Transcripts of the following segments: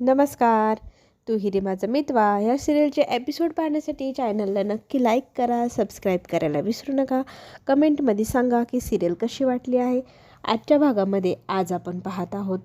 नमस्कार. तू हिरे माझा मितवा या सिरियलचे एपिसोड पाहण्यासाठी चॅनलला नक्की लाईक करा सबस्क्राईब करायला विसरू नका. कमेंटमध्ये सांगा की सिरियल कशी वाटली आहे. आजच्या भागामध्ये आज आपण पाहत आहोत.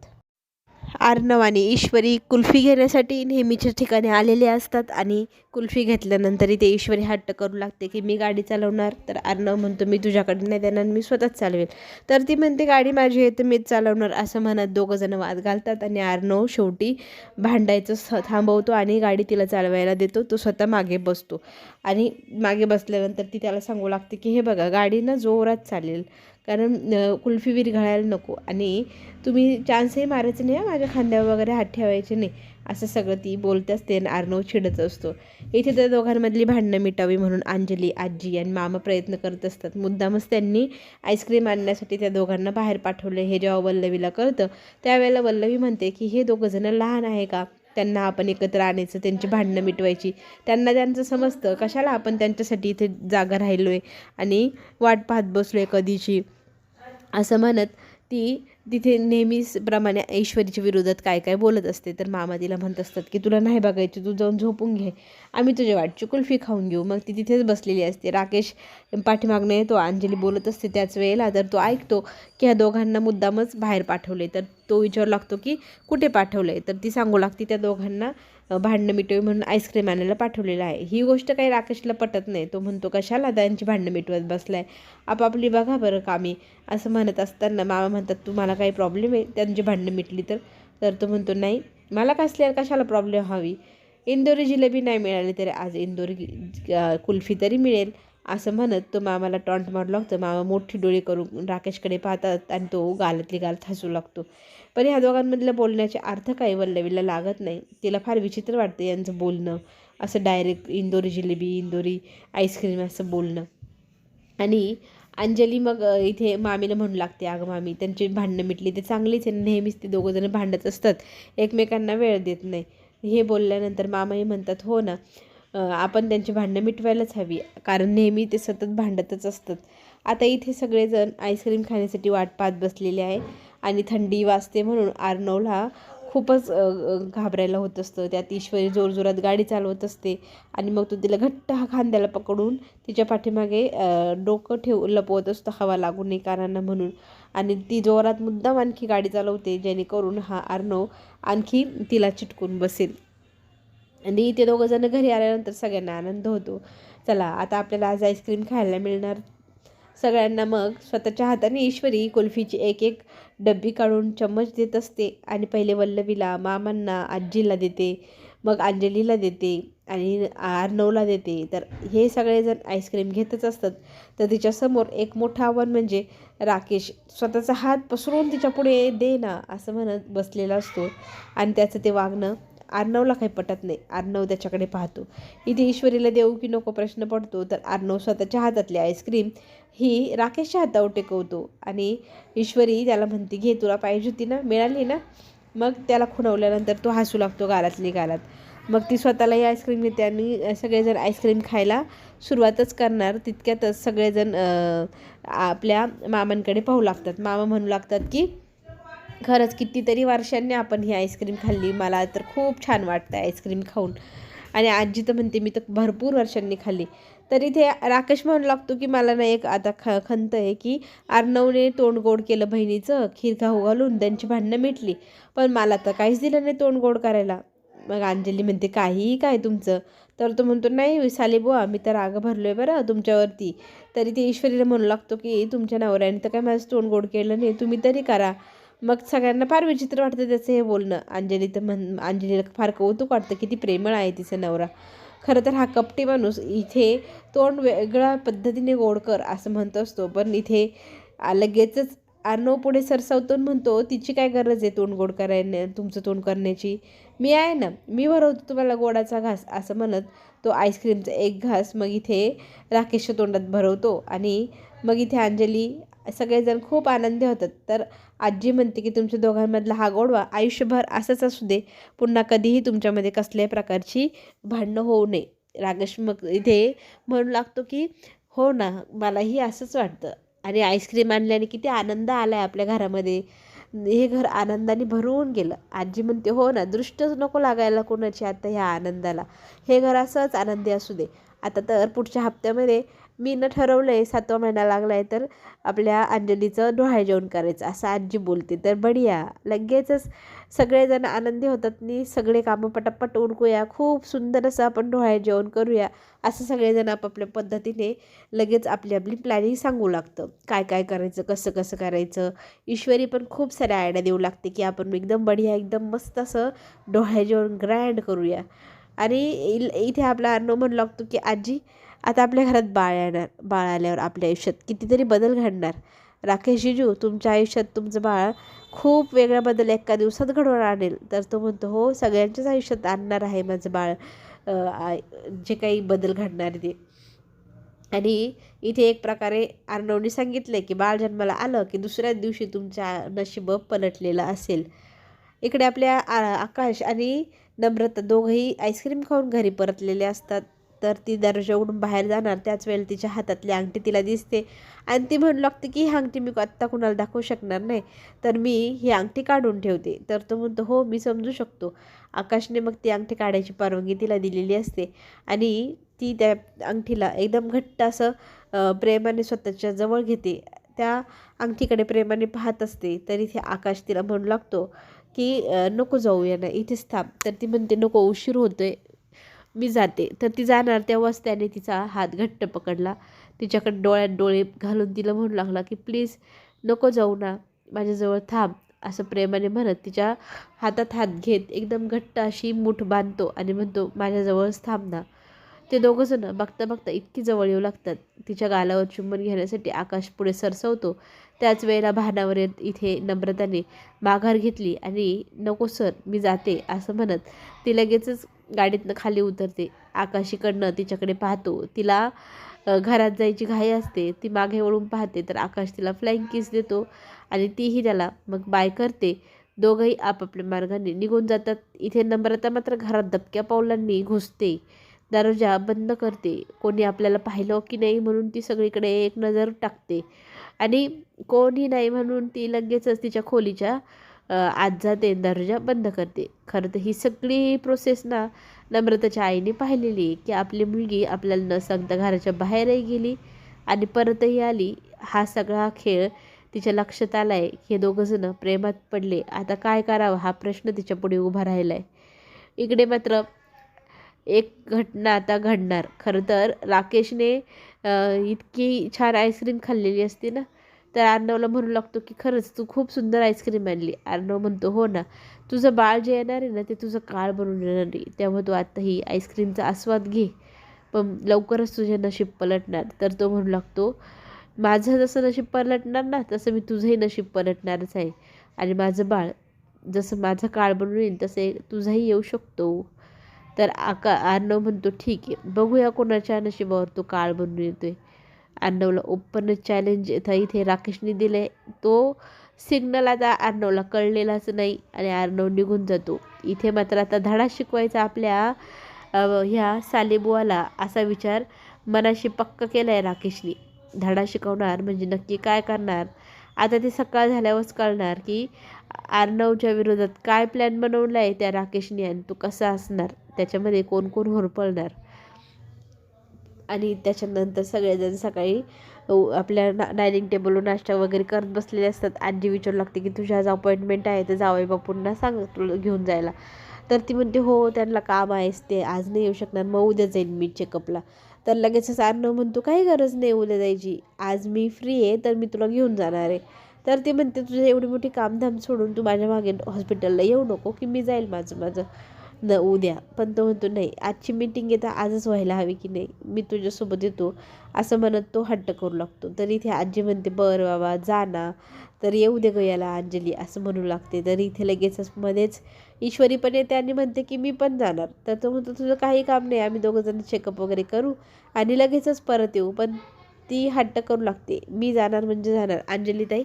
आर्नव आणि ईश्वरी कुल्फी घेण्यासाठी नेहमीच्या ठिकाणी आलेले असतात आणि कुल्फी घेतल्यानंतर इथे ईश्वरी हट्ट करू लागते की मी गाडी चालवणार तर आर्णव म्हणतो मी तुझ्याकडे नाही देणार मी स्वतःच चालवेल. तर ती म्हणते गाडी माझी आहे तर मीच चालवणार असं म्हणत दोघंजणं वाद घालतात आणि आर्नव शेवटी भांडायचं स थांबवतो आणि गाडी तिला चालवायला देतो तो स्वतः मागे बसतो. आणि मागे बसल्यानंतर ती त्याला सांगू लागते की हे बघा गाडी ना जोरात चालेल कारण कुल्फी विरघळायला नको. आणि तुम्ही चान्सही मारायचं नाही माझ्या खांद्यावर वगैरे हात ठेवायचे नाही. असं सगळं ती बोलत असते आणि आर्नव चिडत असतो. इथे त्या दोघांमधली भांडणं मिटावी म्हणून अंजली आजी आणि मामा प्रयत्न करत असतात. मुद्दामच त्यांनी आईस्क्रीम आणण्यासाठी त्या दोघांना बाहेर पाठवले. हे जेव्हा वल्लवीला कळतं त्यावेळेला वल्लवी म्हणते की हे दोघंजणं लहान आहे का? त्यांना आपण एकत्र आणायचं त्यांची भांडणं मिटवायची. त्यांना त्यांचं समजतं कशाला आपण त्यांच्यासाठी इथे जागा राहिलो आहे आणि वाट पाहत बसलो आहे कधीची असं म्हणत ती तिथे नेहमीच प्रमाणे ऐश्वरीच्या विरोधात काय काय बोलत असते तर मामा तिला म्हणत असतात की तुला नाही बघायची तू जाऊन झोपून घे. आम्ही तुझ्या वाटची कुल्फी खाऊन घेऊ. मग ती तिथेच बसलेली असते. राकेश पाठीमागनं येतो अंजली बोलत असते त्याच वेळेला तर तो ऐकतो की ह्या दोघांना मुद्दामच बाहेर पाठवले तर तो विचारू लागतो की कुठे पाठवलं आहे तर ती सांगू लागते त्या दोघांना भांडणं मिटवी म्हणून आईस्क्रीम आणायला पाठवलेलं आहे. ही गोष्ट काही राकेशला पटत नाही. तो म्हणतो कशाला त्यांची भांडणं मिटवत बसलाय? आपापली बघा बरं कामी. असं म्हणत असताना मामा म्हणतात तुम्हाला काही प्रॉब्लेम आहे? त्यांची भांडणं मिटली तर? तर तो म्हणतो नाही. मला कसल्या कशाला प्रॉब्लेम हवी? इंदोरी जिलेबी नाही मिळाली तरी आज इंदोरी कुल्फी तरी मिळेल. असं म्हणत तो मामाला टॉन्ट मारू लागतो मामा मोठी डोळे करून राकेशकडे पाहतात आणि तो गालातली गालत हसू लागतो. पण ह्या दोघांमधल्या बोलण्याचे अर्थ काही वल्लवीला लागत नाही. तिला फार विचित्र वाटतं यांचं बोलणं. असं डायरेक्ट इंदोरी जिलेबी इंदोरी आईस्क्रीम असं बोलणं. आणि अंजली मग इथे मामीला म्हणू लागते अगं मामी त्यांची भांडणं मिटली ते चांगलीच आहे. नेहमीच ते दोघंजणं भांडत असतात. एकमेकांना वेळ देत नाही. हे बोलल्यानंतर मामाही म्हणतात हो ना आपण त्यांची भांडणं मिटवायलाच हवी. कारण नेहमी ते सतत भांडतच असतात. आता इथे सगळेजण आईस्क्रीम खाण्यासाठी वाट पाहत बसलेले आहे. आणि थंडी वाजते म्हणून आर्नवला खूपच घाबरायला होत असतं. त्यात ईश्वरी जोरजोरात गाडी चालवत असते. आणि मग तो तिला घट्ट हा खांद्याला पकडून तिच्या पाठीमागे डोकं ठेव लपवत असतो. हवा लागू नये कानांना म्हणून. आणि ती जोरात मुद्दाम आणखी गाडी चालवते. जेणेकरून हा आर्नव आणखी तिला चिटकून बसेल. आणि ते दोघं जण घरी आल्यानंतर सगळ्यांना आनंद होतो. चला आता आपल्याला आज आईस्क्रीम खायला मिळणार. सगळ्यांना मग स्वतःच्या हाताने ईश्वरी कुल्फीची एक एक डब्बी काढून चम्मच देत असते आणि पहिले वल्लवीला मामांना आजीला देते मग अंजलीला देते आणि आर्नवला देते. तर हे सगळेजण आईस्क्रीम घेतच असतात. तर तिच्यासमोर एक मोठं आव्हान म्हणजे राकेश स्वतःचा हात पसरून तिच्या पुढे दे ना असं म्हणत बसलेला असतो. आणि त्याचं ते वागणं आर्नवला काही पटत नाही. आर्नव त्याच्याकडे पाहतो. इथे ईश्वरीला देऊ की नको प्रश्न पडतो तर आर्नव स्वतःच्या हातातली आईस्क्रीम ही राकेशच्या हातावर टेकवतो. आणि ईश्वरी त्याला म्हणते घे तुला पाहिजे होती ना मिळाली ना? मग त्याला खुणवल्यानंतर तो हसू लागतो गालातली गालात. मग ती स्वतःलाही आईस्क्रीम घेते आणि सगळेजण आईस्क्रीम खायला सुरुवातच करणार. तितक्यातच सगळेजण आपल्या मामांकडे पाहू लागतात. मामा म्हणू लागतात की खरंच कितीतरी वर्षांनी आपण ही आईस्क्रीम खाल्ली. मला तर खूप छान वाटतं आईस्क्रीम खाऊन. आणि आजी तर म्हणते मी तर भरपूर वर्षांनी खाल्ली. तर इथे राकेश म्हणू लागतो की मला ना एक आता ख खंत आहे की अर्णवने तोंड गोड केलं बहिणीचं खीर खाऊ घालून त्यांची भांडणं मिटली. पण मला तर काहीच दिलं नाही तोंड गोड करायला. मग अंजली म्हणते काहीही काय तुमचं? तर तो म्हणतो नाही साले बुवा मी तर राग भरलो आहे बरं तुमच्यावरती. तरी ते ईश्वरीला म्हणू लागतो की तुमच्या नवऱ्याने तर काय माझं तोंड गोड केलं नाही तुम्ही तरी करा. मग सगळ्यांना फार विचित्र वाटतं त्याचं हे बोलणं. अंजली तर म्हण अंजलीला फार कौतुक वाटतं. किती प्रेमळ आहे तिचा नवरा. खरं तर हा कपटी माणूस इथे तोंड वेगळ्या पद्धतीने गोड कर असं म्हणत असतो. पण इथे लगेचच अर्णव पुढे सरसावतून म्हणतो तिची काय गरज आहे तोंड गोड करायने तुमचं तोंड करण्याची? मी आहे ना. मी भरवतो तुम्हाला गोडाचा घास असं म्हणत तो आईस्क्रीमचा एक घास मग इथे राकेशच्या तोंडात भरवतो. आणि मग इथे अंजली सगळेजण खूप आनंदी होतात. तर आजी म्हणते की तुमच्या दोघांमधला हा गोडवा आयुष्यभर असंच असू दे. पुन्हा कधीही तुमच्यामध्ये कसल्याही प्रकारची भांडणं होऊ नये. राकेश मग इथे म्हणू लागतो की हो ना मलाही असंच वाटतं. आणि आईस्क्रीम आणल्याने किती आनंद आला आहे आपल्या घरामध्ये. हे घर आनंदाने भरून गेलं. आजी म्हणते हो ना दृष्टच नको लागायला कोणाची आता ह्या आनंदाला. हे घर असंच आनंदी असू दे. आता तर पुढच्या हप्त्यामध्ये मी न ठरवलं आहे सातवा महिना लागला आहे तर आपल्या अंजलीचं डोहाळे जेवण करायचं असं आजी बोलते. तर बढिया लगेचच सगळेजण आनंदी होतात. नी सगळे कामं पटापट उरकूया खूप सुंदर असं आपण डोहाळे जेवण करूया असं सगळेजण आपापल्या पद्धतीने लगेच आपली आपली प्लॅनिंग सांगू लागतं. काय काय करायचं कसं कसं करायचं? ईश्वरी पण खूप साऱ्या आयडिया देऊ लागते की आपण एकदम बढिया एकदम मस्त असं डोहाळे जेवण ग्रँड करूया. आणि इथे आपला अर्णव म्हणू लागतो की आजी आता आपल्या घरात बाळ येणार बाळ आल्यावर आपल्या आयुष्यात कितीतरी बदल घडणार. राकेश जिजू तुमच्या आयुष्यात तुमचं बाळ खूप वेगळा बदल एका दिवसात घडवून आणेल. तर तो म्हणतो हो सगळ्यांच्याच आयुष्यात आणणार आहे माझं बाळ. जे काही बदल घडणार ते. आणि इथे एक प्रकारे अर्णवने सांगितलं की बाळ जन्माला आलं की दुसऱ्याच दिवशी तुमच्या नशीब पलटलेलं असेल. इकडे आपल्या आकाश आणि नम्रता दोघंही आईस्क्रीम खाऊन घरी परतलेले असतात. तर ती दरवाजा बाहेर जाणार. त्याच वेळेला तिच्या हातातली अंगठी तिला दिसते. आणि ती म्हणू लागते की ही अंगठी मी आत्ता कुणाला दाखवू शकणार नाही. तर मी ही अंगठी काढून ठेवते. तर तो म्हणतो हो मी समजू शकतो. आकाशने मग ती अंगठी काढायची परवानगी तिला दिलेली असते. आणि ती त्या अंगठीला एकदम घट्ट असं प्रेमाने स्वतःच्या जवळ घेते. त्या अंगठीकडे प्रेमाने पाहत असते. तरी ते आकाश तिला म्हणू लागतो की नको जाऊया ना इथेच थांब. तर ती म्हणते नको उशीर होतोय मी जाते. तर ती जाणार तेव्हाच त्याने तिचा हात घट्ट पकडला. तिच्याकडे डोळ्यात डोळे घालून तिला म्हणू लागला की प्लीज नको जाऊ ना माझ्याजवळ थांब असं प्रेमाने म्हणत तिच्या हातात हात घेत एकदम घट्ट अशी मूठ बांधतो आणि म्हणतो माझ्याजवळच थांब ना. ते दोघंजणं बघता बघता इतकी जवळ येऊ लागतात. तिच्या गालावर चुंबन घेण्यासाठी आकाश पुढे सरसवतो. त्याच वेळेला भानावर येत इथे नम्रताने माघार घेतली आणि नको सर मी जाते असं म्हणत ती लगेचच गाडीतनं खाली उतरते. आकाशीकडनं तिच्याकडे पाहतो तिला घरात जायची घाई असते. ती मागे वळून पाहते तर आकाश तिला फ्लाईंग किस देतो आणि तीही त्याला मग बाय करते. दोघंही आपापल्या मार्गाने निघून जातात. इथे नम्रता मात्र घरात दबक्या पावलांनी घुसते. दरवाजा बंद करते. कोणी आपल्याला पाहिलं की नाही म्हणून ती सगळीकडे एक नजर टाकते. आणि कोणी नाही म्हणून ती लगेचच तिच्या खोलीच्या आत जाते दर्जा बंद करते. खरं तर ही सगळी प्रोसेस ना नम्रताच्या आईने पाहिलेली की आपली मुलगी आपल्याला न सांगता घराच्या बाहेरही गेली आणि परतही आली. हा सगळा खेळ तिच्या लक्षात आला आहे हे दोघंजणं प्रेमात पडले. आता काय करावं? हा प्रश्न तिच्या पुढे उभा राहिला आहे इकडे मात्र एक घटना आता घडणार. खरं तर राकेशने इतकी छान आईस्क्रीम खाल्लेली असते ना तर अर्णवला म्हणू लागतो की खरंच तू खूप सुंदर आईस्क्रीम आणली. अर्णव म्हणतो हो ना तुझं बाळ जे येणार आहे ना ते तुझं काळ बनून येणार आहे. तेव्हा तू आता ही आईस्क्रीमचा आस्वाद घे. पण लवकरच तुझे नशीब पलटणार. तर तो म्हणू लागतो माझं जसं नशीब पलटणार ना तसं मी तुझंही नशीब पलटणारच आहे. आणि माझं बाळ जसं माझं काळ बनून येईल तसे तुझाही येऊ शकतो. तर आका अर्णव म्हणतो ठीक आहे बघूया कोणाच्या नशिबावर तो काळ बनून येतोय. अर्णवला ओपन चॅलेंज इथं इथे राकेशने दिले तो सिग्नल आता अर्णवला कळलेलाच नाही आणि अर्णव निघून जातो. इथे मात्र आता धडा शिकवायचा आपल्या ह्या सालेबुवाला असा विचार मनाशी पक्क केला आहे राकेशने. धडा शिकवणार म्हणजे नक्की काय करणार? आता ते सकाळ झाल्यावरच कळणार की अर्णवच्या विरोधात काय प्लॅन बनवला आहे त्या राकेशने आणि तो कसा असणार? त्याच्यामध्ये कोण कोण होरपळणार? आणि त्याच्यानंतर सगळेजण सकाळी आपल्या ना डायनिंग टेबलवर नाश्ता वगैरे करत बसलेले असतात. आजी विचारू लागते की तुझ्या आज अपॉइंटमेंट आहे तर जावई बापूंना सांग तुला घेऊन जायला. तर ती म्हणते हो त्यांना काम आहेस ते. आज नाही येऊ शकणार. मग उद्या जाईन मी चेकअपला तर लगेच अर्णव म्हणतो काही गरज नाही उद्या जायची. आज मी फ्री आहे तर मी तुला घेऊन जाणार आहे. तर ती म्हणते तुझं एवढी मोठी कामधाम सोडून तू माझ्या मागे हॉस्पिटलला येऊ नको की मी जाईल माझं माझं. न उद्या पण तो म्हणतो नाही आजची मीटिंग येतं आजच व्हायला हवी की नाही? मी तुझ्यासोबत येतो. असं म्हणत तो हट्ट करू लागतो. तर इथे आजी म्हणते बरं बाबा जा ना. तर येऊ दे ग याला अंजली असं म्हणू लागते. तर इथे लगेचच मध्येच ईश्वरी पण येते आणि म्हणते की मी पण जाणार. तर तो म्हणतो तुझं काही काम नाही आम्ही दोघंजण चेकअप वगैरे करू आणि लगेचच परत येऊ. पण ती हट्ट करू लागते. मी जाणार म्हणजे जाणार अंजली ताई.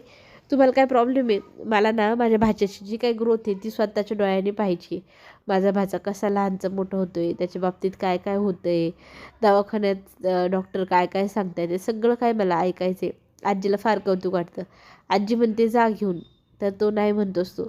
तुम्हाला काय प्रॉब्लेम आहे? मला ना माझ्या भाच्याची जी काही ग्रोथ आहे ती स्वतःच्या डोळ्याने पाहायची माझा भाचा कसा लहानचं मोठं होतो आहे त्याच्या बाबतीत काय काय होतं आहे दवाखान्यात डॉक्टर काय काय सांगताय ते सगळं काय मला ऐकायचं आहे आजीला फार कौतुक वाटतं. आजी म्हणते जा घेऊन. तर तो नाही म्हणतोस तो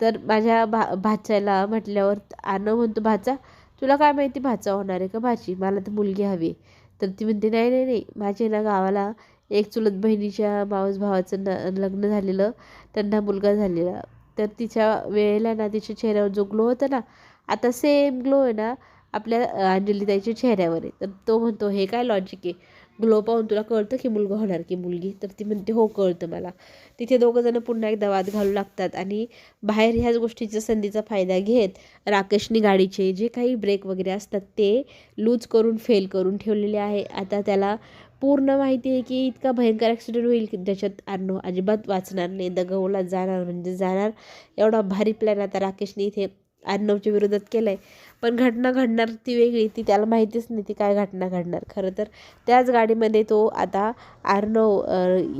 तर माझ्या भा भाच्याला म्हटल्यावर आणं म्हणतो भाचा तुला काय माहिती भाचा होणार आहे का भाची? मला तर मुलगी हवी तर ती म्हणते नाही नाही नाही. माझे ना गावाला एक चुलत बहिणीच्या मावस भावाचं न लग्न झालेलं त्यांना मुलगा झालेला. तर तिच्या वेळेला ना तिच्या चेहऱ्यावर जो ग्लो होता ना आता सेम ग्लो आहे ना आपल्या अंजलीताईच्या चेहऱ्यावर आहे. तर तो म्हणतो हे काय लॉजिक आहे? ग्लो पाहून तुला कळतं की मुलगा होणार की मुलगी. तर ती म्हणते हो कळतं मला. तिथे दोघंजणं पुन्हा एकदा वाद घालू लागतात आणि बाहेर ह्याच गोष्टीचा संधीचा फायदा घेत राकेशनी गाडीचे जे काही ब्रेक वगैरे असतात ते लूज करून फेल करून ठेवलेले आहे. आता त्याला पूर्ण माहिती आहे की इतका भयंकर ॲक्सिडेंट होईल की त्याच्यात अर्णव अजिबात वाचणार नाही दगवला जाणार म्हणजे जाणार. एवढा भारी प्लॅन आता राकेशने इथे अर्णवच्या विरोधात केला आहे पण घटना घडणार ती वेगळी ती त्याला माहितीच नाही ती काय घटना घडणार. खरं तर त्याच गाडीमध्ये तो आता आर्नव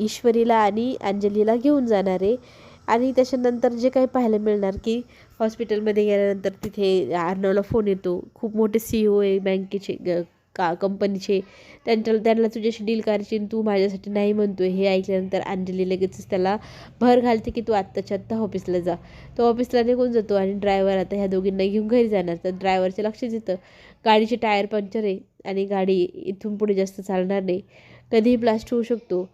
ईश्वरीला आणि अंजलीला घेऊन जाणार आहे. आणि त्याच्यानंतर जे काही पाहायला मिळणार की हॉस्पिटलमध्ये गेल्यानंतर तिथे आर्नवला फोन येतो. खूप मोठे सी ओ आहे बँकेचे ग का कंपनीचे त्यांच्या त्यांना तुझ्याशी डील करायची तू माझ्यासाठी नाही म्हणतो आहे हे ऐकल्यानंतर अंजली लगेचच त्याला भर घालते की तू आत्ताच्या आत्ता ऑफिसला जा. तो ऑफिसला निघून जातो आणि ड्रायव्हर आता ह्या दोघींना घेऊन घरी जाणार. तर ड्रायव्हरचे लक्षच येतं. गाडीचे टायर पंक्चर आहे आणि गाडी इथून पुढे जास्त चालणार नाही. कधीही ब्लास्ट होऊ शकतो.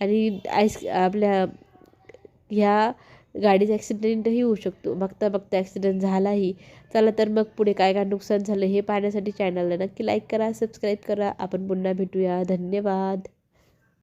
आणि आईस आपल्या ह्या गाडीचा ॲक्सिडेंटही होऊ शकतो. बघता बघता ॲक्सिडेंट झालाही. चला तर मग पुढे काय काय नुकसान झालं हे पाहण्यासाठी चॅनलला नक्की लाईक करा सबस्क्राईब करा. आपण पुन्हा भेटूया. धन्यवाद.